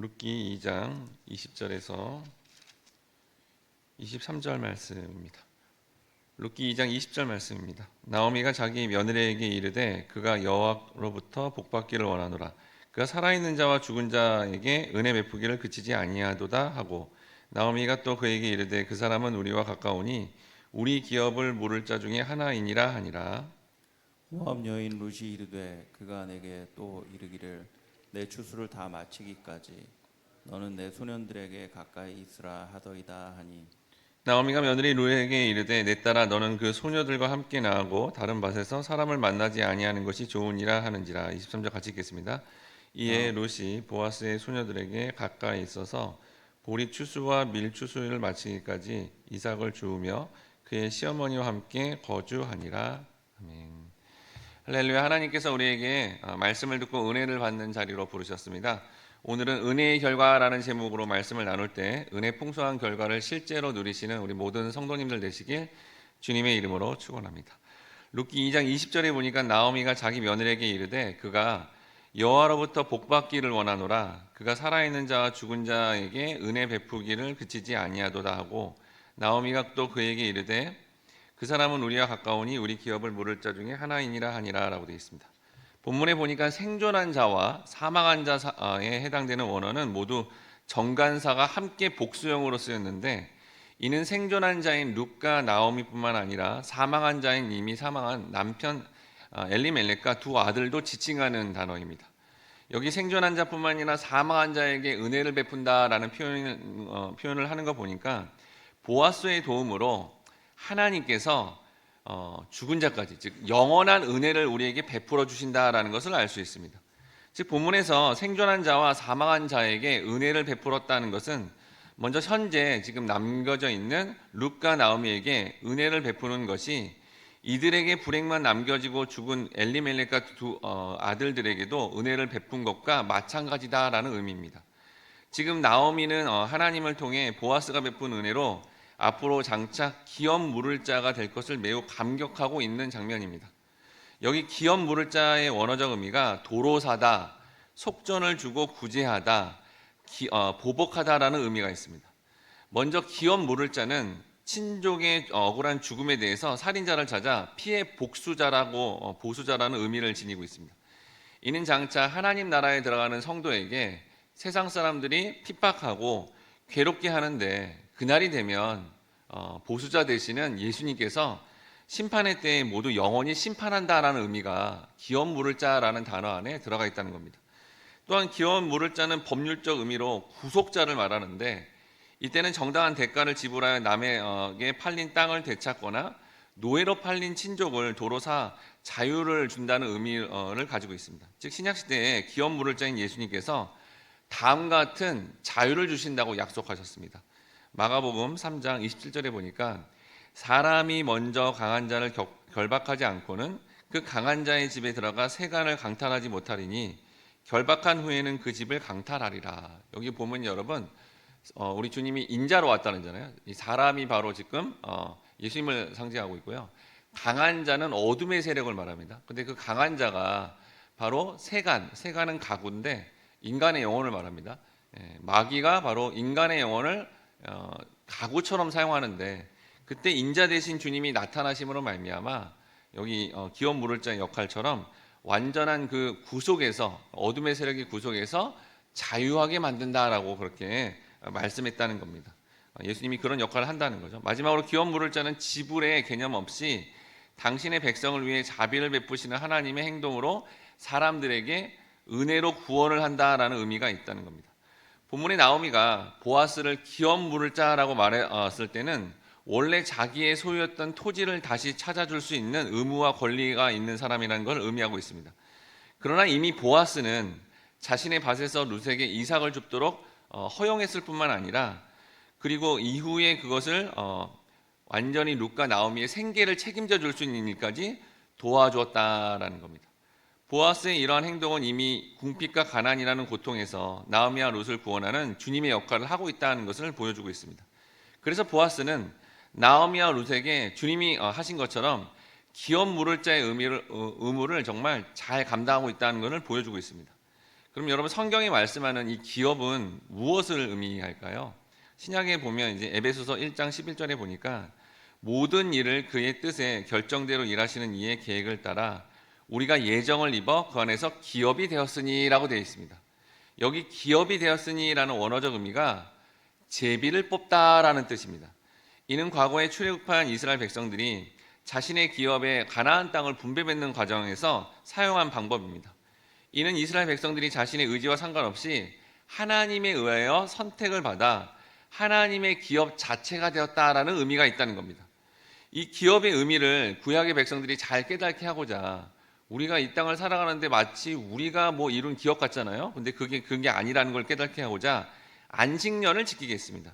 룻기 2장 20절에서 23절 말씀입니다. 룻기 2장 20절 말씀입니다. 나오미가 자기 며느리에게 이르되 그가 여호와로부터 복받기를 원하노라. 그가 살아있는 자와 죽은 자에게 은혜 베푸기를 그치지 아니하도다 하고 나오미가 또 그에게 이르되 그 사람은 우리와 가까우니 우리 기업을 물을 자 중에 하나이니라 하니라. 모압 여인 룻이 이르되 그가 내게 또 이르기를 내 추수를 다 마치기까지 너는 내 소년들에게 가까이 있으라 하더이다 하니 나오미가 며느리 루에게 이르되 내 딸아 너는 그 소녀들과 함께 나가고 다른 밭에서 사람을 만나지 아니하는 것이 좋으니라 하는지라 23절 같이 읽겠습니다. 이에 롯이 보아스의 소녀들에게 가까이 있어서 보리 추수와 밀 추수를 마치기까지 이삭을 주우며 그의 시어머니와 함께 거주하니라. 아멘. 할렐루야 하나님께서 우리에게 어, 말씀을 듣고 은혜를 받는 자리로 부르셨습니다. 오늘은 은혜의 결과라는 제목으로 말씀을 나눌 때 은혜 풍성한 결과를 실제로 누리시는 우리 모든 성도님들 되시길 주님의 이름으로 축원합니다. 룻기 2장 20절에 보니까 나오미가 자기 며느리에게 이르되 그가 여호와로부터 복 받기를 원하노라 그가 살아있는 자와 죽은 자에게 은혜 베푸기를 그치지 아니하도다 하고 나오미가 또 그에게 이르되 그 사람은 우리와 가까우니 우리 기업을 물을 자 중에 하나이니라 하니라라고 되어 있습니다. 본문에 보니까 생존한 자와 사망한 자에 해당되는 원어는 모두 정관사가 함께 복수형으로 쓰였는데 이는 생존한 자인 룻과 나오미뿐만 아니라 사망한 자인 이미 사망한 남편 아, 엘리멜렉과 두 아들도 지칭하는 단어입니다. 여기 생존한 자뿐만 아니라 사망한 자에게 은혜를 베푼다라는 표현을, 어, 표현을 하는 거 보니까 보아스의 도움으로 하나님께서 어, 죽은 자까지 즉 영원한 은혜를 우리에게 베풀어 주신다라는 것을 알 수 있습니다. 즉 본문에서 생존한 자와 사망한 자에게 은혜를 베풀었다는 것은 먼저 현재 지금 남겨져 있는 룻과 나오미에게 은혜를 베푸는 것이 이들에게 불행만 남겨지고 죽은 엘리멜렉과 두 어, 아들들에게도 은혜를 베푼 것과 마찬가지다라는 의미입니다. 지금 나오미는 어, 하나님을 통해 보아스가 베푼 은혜로 앞으로 장차 기업 물을 자가 될 것을 매우 감격하고 있는 장면입니다. 여기 기업 물을 자의 원어적 의미가 도로사다, 속전을 주고 구제하다, 기, 어, 보복하다라는 의미가 있습니다. 먼저 기업 물을 자는 친족의 억울한 죽음에 대해서 살인자를 찾아 피해 복수자라고 어, 보수자라는 의미를 지니고 있습니다. 이는 장차 하나님 나라에 들어가는 성도에게 세상 사람들이 핍박하고 괴롭게 하는데 그날이 되면 어, 보수자 되시는 예수님께서 심판의 때에 모두 영원히 심판한다라는 의미가 기업 물을 자라는 단어 안에 들어가 있다는 겁니다. 또한 기업 물을 자는 법률적 의미로 구속자를 말하는데 이때는 정당한 대가를 지불하여 남에게 팔린 땅을 되찾거나 노예로 팔린 친족을 도로 사 자유를 준다는 의미를 가지고 있습니다. 즉 신약 시대에 기업 물을 자인 예수님께서 다음 같은 자유를 주신다고 약속하셨습니다. 마가복음 3장 27절에 보니까 사람이 먼저 강한 자를 결박하지 않고는 그 강한 자의 집에 들어가 세간을 강탈하지 못하리니 결박한 후에는 그 집을 강탈하리라. 여기 보면 여러분 어, 우리 주님이 인자로 왔다는 잖아요. 이 사람이 바로 지금 어, 예수님을 상징하고 있고요. 강한 자는 어둠의 세력을 말합니다. 근데 그 강한 자가 바로 세간, 세간은 가구인데 인간의 영혼을 말합니다. 예, 마귀가 바로 인간의 영혼을 어, 가구처럼 사용하는데 그때 인자 대신 주님이 나타나심으로 말미암아 여기 어, 기업 물을 자 역할처럼 완전한 그 구속에서 어둠의 세력의 구속에서 자유하게 만든다라고 그렇게 말씀했다는 겁니다. 어, 예수님이 그런 역할을 한다는 거죠. 마지막으로 기업 물을 자는 지불의 개념 없이 당신의 백성을 위해 자비를 베푸시는 하나님의 행동으로 사람들에게 은혜로 구원을 한다라는 의미가 있다는 겁니다. 본문의 나오미가 보아스를 기업 물을 자라고 말했을 때는 원래 자기의 소유였던 토지를 다시 찾아줄 수 있는 의무와 권리가 있는 사람이라는 걸 의미하고 있습니다. 그러나 이미 보아스는 자신의 밭에서 루세에게 이삭을 줍도록 어, 허용했을 뿐만 아니라 그리고 이후에 그것을 어, 완전히 룻과 나오미의 생계를 책임져 줄 수 있는 일까지 도와주었다라는 겁니다. 보아스의 이러한 행동은 이미 궁핍과 가난이라는 고통에서 나오미와 룻을 구원하는 주님의 역할을 하고 있다는 것을 보여주고 있습니다. 그래서 보아스는 나오미와 룻에게 주님이 어, 하신 것처럼 기업 물을 자의 의미를, 어, 의무를 정말 잘 감당하고 있다는 것을 보여주고 있습니다. 그럼 여러분 성경이 말씀하는 이 기업은 무엇을 의미할까요? 신약에 보면 이제 에베소서 1장 11절에 보니까 모든 일을 그의 뜻에 결정대로 일하시는 이의 계획을 따라 우리가 예정을 입어 그 안에서 기업이 되었으니라고 되어 있습니다. 여기 기업이 되었으니라는 원어적 의미가 제비를 뽑다라는 뜻입니다. 이는 과거에 출애굽한 이스라엘 백성들이 자신의 기업에 가나안 땅을 분배받는 과정에서 사용한 방법입니다. 이는 이스라엘 백성들이 자신의 의지와 상관없이 하나님에 의하여 선택을 받아 하나님의 기업 자체가 되었다라는 의미가 있다는 겁니다. 이 기업의 의미를 구약의 백성들이 잘 깨닫게 하고자 우리가 이 땅을 살아가는데 마치 우리가 뭐 이룬 기업 같잖아요. 근데 그게 그게 아니라는 걸 깨닫게 하고자 안식년을 지키겠습니다.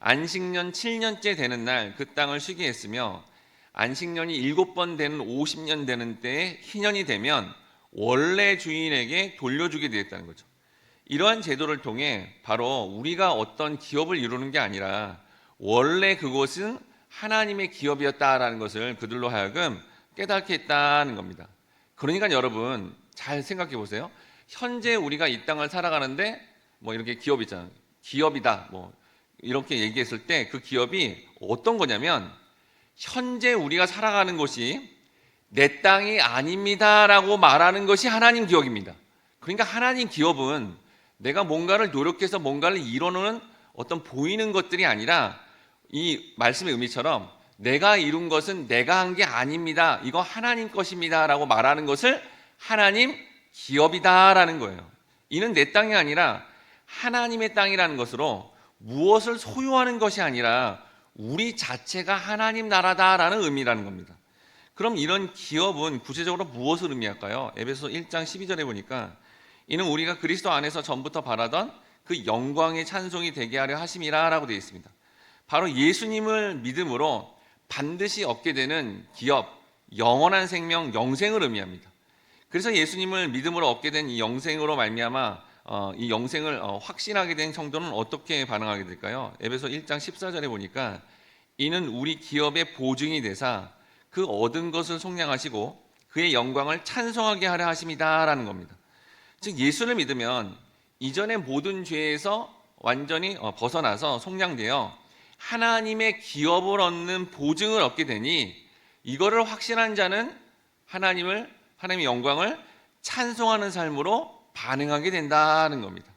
안식년 7년째 되는 날 그 땅을 쉬게 했으며 안식년이 일곱 번 되는 50년 되는 때에 희년이 되면 원래 주인에게 돌려주게 되었다는 거죠. 이러한 제도를 통해 바로 우리가 어떤 기업을 이루는 게 아니라 원래 그곳은 하나님의 기업이었다라는 것을 그들로 하여금 깨닫게 했다는 겁니다. 그러니까 여러분 잘 생각해 보세요. 현재 우리가 이 땅을 살아가는데 뭐 이렇게 기업 있잖아요. 기업이다. 뭐 이렇게 얘기했을 때 그 기업이 어떤 거냐면 현재 우리가 살아가는 곳이 내 땅이 아닙니다라고 말하는 것이 하나님 기업입니다. 그러니까 하나님 기업은 내가 뭔가를 노력해서 뭔가를 이뤄내는 어떤 보이는 것들이 아니라 이 말씀의 의미처럼 내가 이룬 것은 내가 한 게 아닙니다. 이거 하나님 것입니다 라고 말하는 것을 하나님 기업이다 라는 거예요. 이는 내 땅이 아니라 하나님의 땅이라는 것으로 무엇을 소유하는 것이 아니라 우리 자체가 하나님 나라다라는 의미라는 겁니다. 그럼 이런 기업은 구체적으로 무엇을 의미할까요? 에베소 1장 12절에 보니까 이는 우리가 그리스도 안에서 전부터 바라던 그 영광의 찬송이 되게 하려 하심이라라고 되어 있습니다. 바로 예수님을 믿음으로 반드시 얻게 되는 기업, 영원한 생명, 영생을 의미합니다. 그래서 예수님을 믿음으로 얻게 된 이 영생으로 말미암아 어, 이 영생을 어, 확신하게 된 성도는 어떻게 반응하게 될까요? 에베소 1장 14절에 보니까 이는 우리 기업의 보증이 되사 그 얻은 것을 속량하시고 그의 영광을 찬송하게 하려 하심이다라는 겁니다. 즉 예수를 믿으면 이전의 모든 죄에서 완전히 어, 벗어나서 속량되어 하나님의 기업을 얻는 보증을 얻게 되니 이거를 확신한 자는 하나님을 하나님의 영광을 찬송하는 삶으로 반응하게 된다는 겁니다.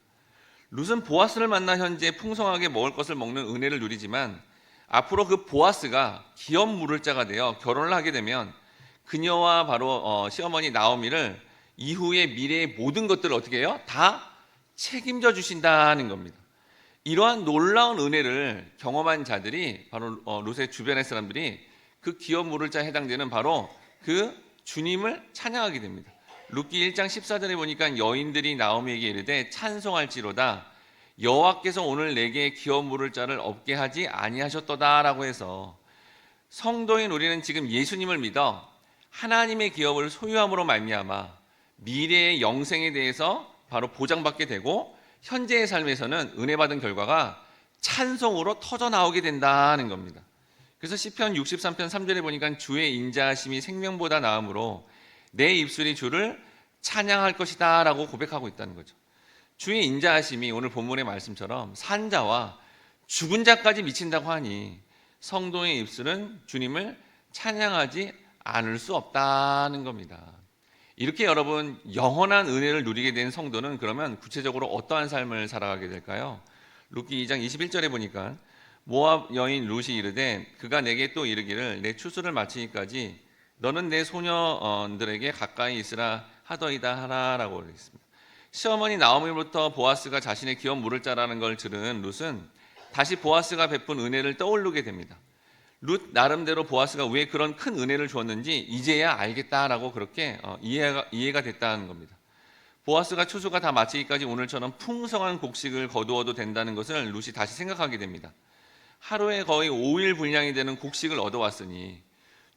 룻은 보아스를 만나 현재 풍성하게 먹을 것을 먹는 은혜를 누리지만 앞으로 그 보아스가 기업 물을 자가 되어 결혼을 하게 되면 그녀와 바로 어, 시어머니 나오미를 이후의 미래의 모든 것들을 어떻게 해요? 다 책임져 주신다는 겁니다. 이러한 놀라운 은혜를 경험한 자들이 바로 어, 룻의 주변의 사람들이 그 기업 물을 자에 해당되는 바로 그 주님을 찬양하게 됩니다. 룻기 1장 14절에 보니까 여인들이 나오미에게 이르되 찬송할지로다 여호와께서 오늘 내게 기업 물을 자를 없게 하지 아니하셨도다라고 해서 성도인 우리는 지금 예수님을 믿어 하나님의 기업을 소유함으로 말미암아 미래의 영생에 대해서 바로 보장받게 되고 현재의 삶에서는 은혜 받은 결과가 찬송으로 터져 나오게 된다는 겁니다. 그래서 시편 63편 3절에 보니까 주의 인자하심이 생명보다 나음으로 내 입술이 주를 찬양할 것이다라고 고백하고 있다는 거죠. 주의 인자하심이 오늘 본문의 말씀처럼 산자와 죽은 자까지 미친다고 하니 성도의 입술은 주님을 찬양하지 않을 수 없다는 겁니다. 이렇게 여러분 영원한 은혜를 누리게 된 성도는 그러면 구체적으로 어떠한 삶을 살아가게 될까요? 룻기 2장 21절에 보니까 모압 여인 룻이 이르되 그가 내게 또 이르기를 내 추수를 마치기까지 너는 내 소녀들에게 가까이 있으라 하더이다 하라라고 그랬습니다. 시어머니 나오미로부터 보아스가 자신의 기업 물을 자라는 걸 들은 룻은 다시 보아스가 베푼 은혜를 떠올르게 됩니다. 룻 나름대로 보아스가 왜 그런 큰 은혜를 주었는지 이제야 알겠다라고 그렇게 어, 이해가, 이해가 됐다는 겁니다. 보아스가 추수가 다 마치기까지 오늘처럼 풍성한 곡식을 거두어도 된다는 것을 룻이 다시 생각하게 됩니다. 하루에 거의 5일 분량이 되는 곡식을 얻어왔으니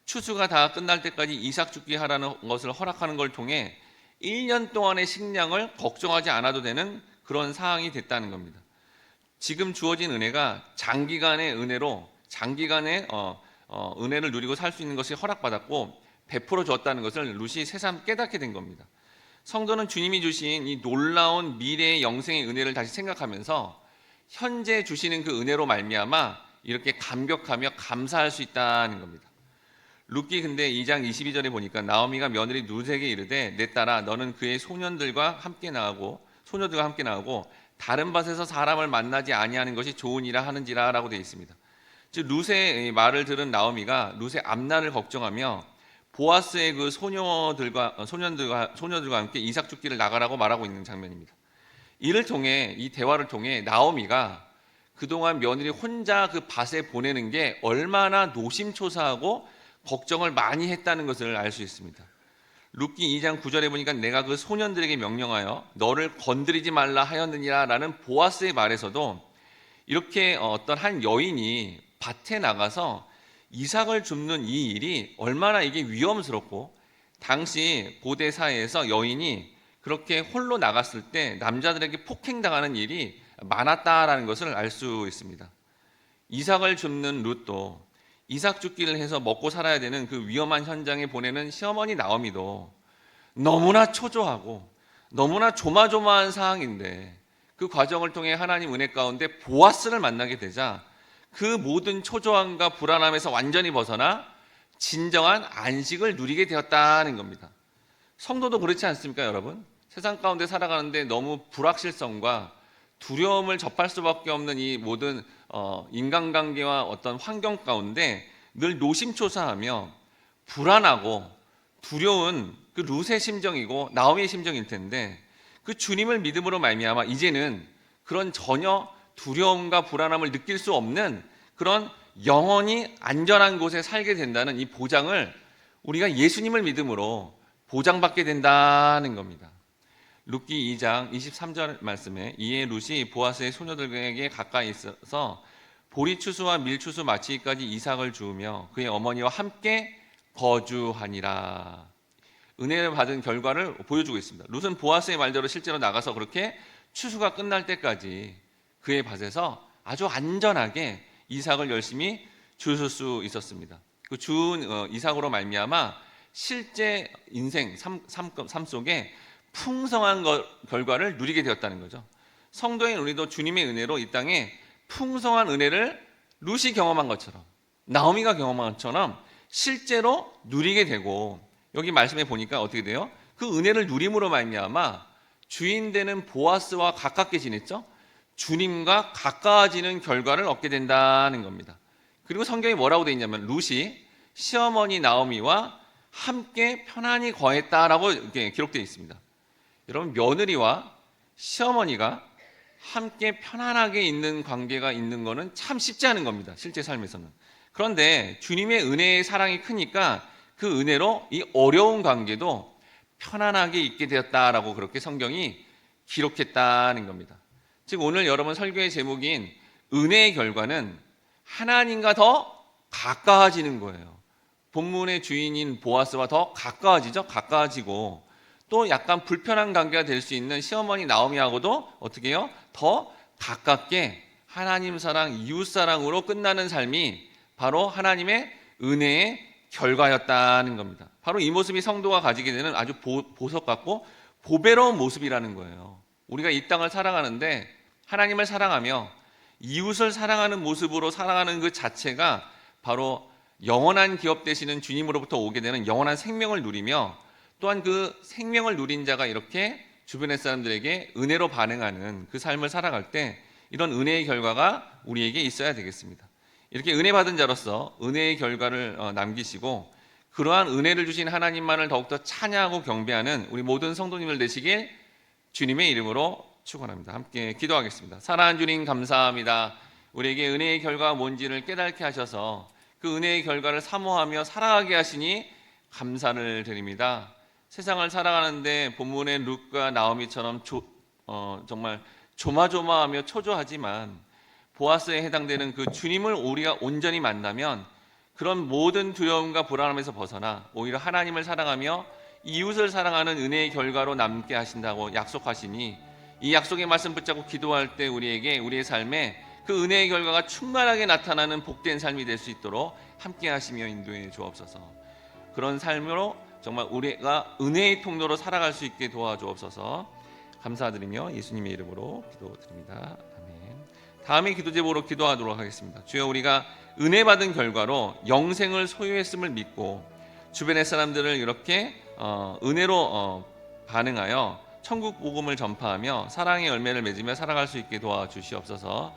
추수가 다 끝날 때까지 이삭 죽기 하라는 것을 허락하는 걸 통해 1년 동안의 식량을 걱정하지 않아도 되는 그런 상황이 됐다는 겁니다. 지금 주어진 은혜가 장기간의 은혜로 장기간의 어, 어, 은혜를 누리고 살 수 있는 것이 허락받았고 베풀어 줬다는 것을 루시 새삼 깨닫게 된 겁니다. 성도는 주님이 주신 이 놀라운 미래의 영생의 은혜를 다시 생각하면서 현재 주시는 그 은혜로 말미암아 이렇게 감격하며 감사할 수 있다는 겁니다. 룻기 근데 2장 22절에 보니까 나오미가 며느리 누세에게 이르되 내 딸아 너는 그의 소년들과 함께 나가고 소녀들과 함께 나가고 다른 밭에서 사람을 만나지 아니하는 것이 좋으니라 하는지라라고 되어 있습니다. 즉 룻의 말을 들은 나오미가 룻의 앞날을 걱정하며 보아스의 그 소녀들과 어, 소년들과 소녀들과 함께 이삭 죽기를 나가라고 말하고 있는 장면입니다. 이를 통해 이 대화를 통해 나오미가 그동안 며느리 혼자 그 밭에 보내는 게 얼마나 노심초사하고 걱정을 많이 했다는 것을 알 수 있습니다. 룻기 2장 9절에 보니까 내가 그 소년들에게 명령하여 너를 건드리지 말라 하였느니라라는 보아스의 말에서도 이렇게 어떤 한 여인이 밭에 나가서 이삭을 줍는 이 일이 얼마나 이게 위험스럽고 당시 고대 사회에서 여인이 그렇게 홀로 나갔을 때 남자들에게 폭행당하는 일이 많았다라는 것을 알 수 있습니다. 이삭을 줍는 룻도 이삭 죽기를 해서 먹고 살아야 되는 그 위험한 현장에 보내는 시어머니 나오미도 너무나 초조하고 너무나 조마조마한 상황인데 그 과정을 통해 하나님 은혜 가운데 보아스를 만나게 되자 그 모든 초조함과 불안함에서 완전히 벗어나 진정한 안식을 누리게 되었다는 겁니다. 성도도 그렇지 않습니까, 여러분? 세상 가운데 살아가는데 너무 불확실성과 두려움을 접할 수밖에 없는 이 모든 어, 인간관계와 어떤 환경 가운데 늘 노심초사하며 불안하고 두려운 그 룻의 심정이고 나오미의 심정일 텐데 그 주님을 믿음으로 말미암아 이제는 그런 전혀 두려움과 불안함을 느낄 수 없는 그런 영원히 안전한 곳에 살게 된다는 이 보장을 우리가 예수님을 믿음으로 보장받게 된다는 겁니다. 룻기 2장 23절 말씀에 이에 룻이 보아스의 소녀들에게 가까이 있어서 보리추수와 밀추수 마치기까지 이삭을 주우며 그의 어머니와 함께 거주하니라. 은혜를 받은 결과를 보여주고 있습니다. 룻은 보아스의 말대로 실제로 나가서 그렇게 추수가 끝날 때까지 그의 밭에서 아주 안전하게 이삭을 열심히 주실 수 있었습니다. 그 주운 어, 이삭으로 말미암아 실제 인생 삶, 삶, 삶 속에 풍성한 거- 결과를 누리게 되었다는 거죠. 성도인 우리도 주님의 은혜로 이 땅에 풍성한 은혜를 루시 경험한 것처럼 나오미가 경험한 것처럼 실제로 누리게 되고 여기 말씀에 보니까 어떻게 돼요? 그 은혜를 누림으로 말미암아 주인 되는 보아스와 가깝게 지냈죠. 주님과 가까워지는 결과를 얻게 된다는 겁니다. 그리고 성경에 뭐라고 되어 있냐면 루시 시어머니 나오미와 함께 편안히 거했다라고 이렇게 기록되어 있습니다. 여러분 며느리와 시어머니가 함께 편안하게 있는 관계가 있는 거는 참 쉽지 않은 겁니다. 실제 삶에서는. 그런데 주님의 은혜의 사랑이 크니까 그 은혜로 이 어려운 관계도 편안하게 있게 되었다라고 그렇게 성경이 기록했다는 겁니다. 즉 오늘 여러분 설교의 제목인 은혜의 결과는 하나님과 더 가까워지는 거예요. 본문의 주인인 보아스와 더 가까워지죠. 가까워지고 또 약간 불편한 관계가 될 수 있는 시어머니 나오미하고도 어떻게 해요? 더 가깝게 하나님 사랑, 이웃 사랑으로 끝나는 삶이 바로 하나님의 은혜의 결과였다는 겁니다. 바로 이 모습이 성도가 가지게 되는 아주 보, 보석 같고 보배로운 모습이라는 거예요. 우리가 이 땅을 살아가는데 하나님을 사랑하며 이웃을 사랑하는 모습으로 살아가는 그 자체가 바로 영원한 기업 되시는 주님으로부터 오게 되는 영원한 생명을 누리며 또한 그 생명을 누린 자가 이렇게 주변의 사람들에게 은혜로 반응하는 그 삶을 살아갈 때 이런 은혜의 결과가 우리에게 있어야 되겠습니다. 이렇게 은혜 받은 자로서 은혜의 결과를 어, 남기시고 그러한 은혜를 주신 하나님만을 더욱더 찬양하고 경배하는 우리 모든 성도님들 되시길 주님의 이름으로 축원합니다. 함께 기도하겠습니다. 사랑하는 주님 감사합니다. 우리에게 은혜의 결과가 뭔지를 깨닫게 하셔서 그 은혜의 결과를 사모하며 살아가게 하시니 감사를 드립니다. 세상을 살아가는데 본문의 룩과 나오미처럼 조, 어, 정말 조마조마하며 초조하지만 보아스에 해당되는 그 주님을 우리가 온전히 만나면 그런 모든 두려움과 불안함에서 벗어나 오히려 하나님을 사랑하며 이웃을 사랑하는 은혜의 결과로 남게 하신다고 약속하시니 이 약속의 말씀 붙잡고 기도할 때 우리에게 우리의 삶에 그 은혜의 결과가 충만하게 나타나는 복된 삶이 될 수 있도록 함께 하시며 인도해 주옵소서. 그런 삶으로 정말 우리가 은혜의 통로로 살아갈 수 있게 도와주옵소서. 감사드리며 예수님의 이름으로 기도드립니다. 아멘. 다음에 기도 제목으로 기도하도록 하겠습니다. 주여 우리가 은혜 받은 결과로 영생을 소유했음을 믿고 주변의 사람들을 이렇게 어, 은혜로 어, 반응하여 천국 복음을 전파하며 사랑의 열매를 맺으며 살아갈 수 있게 도와주시옵소서.